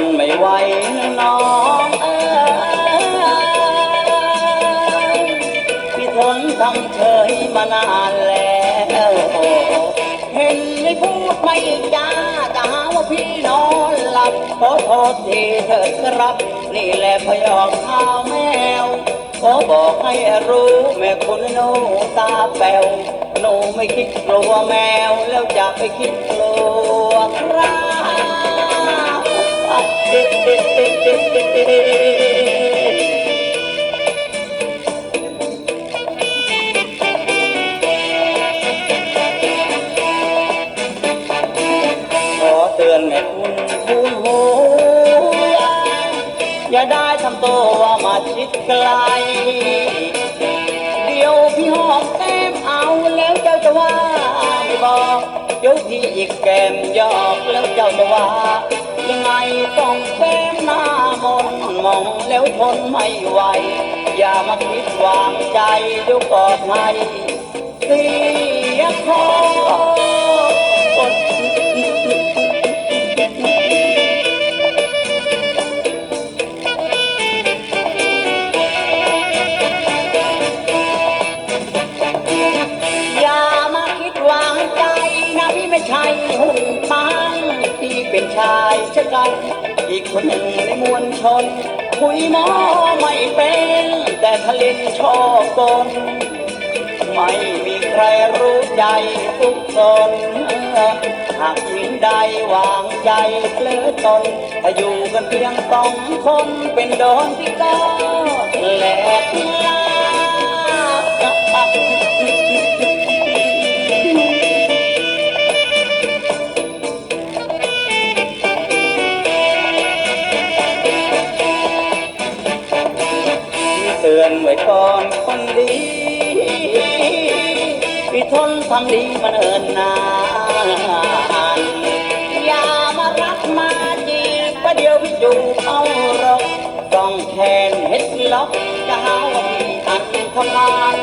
นไม่ไหวน้องพี่ทนทำเฉยมานานแล้วเห็นไม่พูดไม่จ้าจะหาว่าพี่นอนหลับขอโทษทีเถิดครับ นี่แหละพยองข้าวแมวขอบอกให้รู้แม่คุณหนูตาแป๋วหนูไม่คิดกลัวแมวแล้วจะไปคิดกลัวใคร ขอเตือนแม่คุณคุณหูอย่าได้ทำตัวมาชิดไกล เดี๋ยวพี่หอมแก้มเอาแล้วเจ้าจะว่าไม่บอกเดี๋ยวพี่อีกแกมยอกแล้วเจ้าจะว่า ยังไงต้องแก้มหน้ามนมองแล้วทนไม่ไหว อย่ามาคิดวางใจเดี๋ยวกอดให้เสียคออย่ามาคิดวางใจนะพี่ไม่ใช่หุ่นพัง พี่เป็นชายชะกัน อีกคนหนึ่งในมวลชน คุยหมอไม่เป็น แต่ทะเลนชอบกลไม่มีใครรู้ใจทุกคนหากหญิงใดวางใจเพลือตนถ้าอยู่กันเพียงสองคนเป็นโดนที่ก็แห ก่อนดีพี่ทนทำดีมาเนินนานอย่ามารักมาจีบประเดี๋ยวพี่จูบเอาหรอกต้องแทนเฮ็ดล็อกจะหาว่าพี่อันทำงาน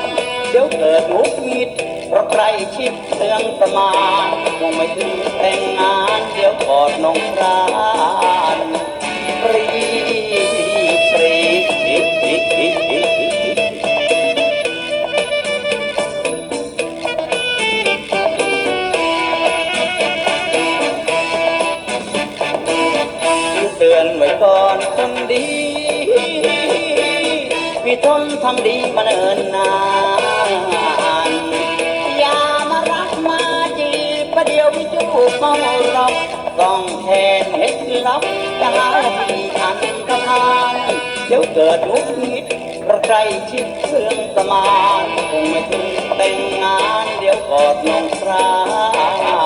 เดี๋ยวเกิดมุกมิดเพราะใครชิดเตืองประมาณคงไม่ถึงแต่งงานเดี๋ยวกอดน้องรา ก่อนคนดีพี่ทนทำดีมาเนิ่นนานอย่ามารักมาจีบประเดี๋ยวพี่จูบเมาหรอกต้องแทนเฮ็ดลับจะหาพี่อันกระทานเดี๋ยวเกิดมุกมิดเพระใครชิดเครื่องสมานคงไม่ถึงแต่งงานเดี๋ยวกอดน้องครา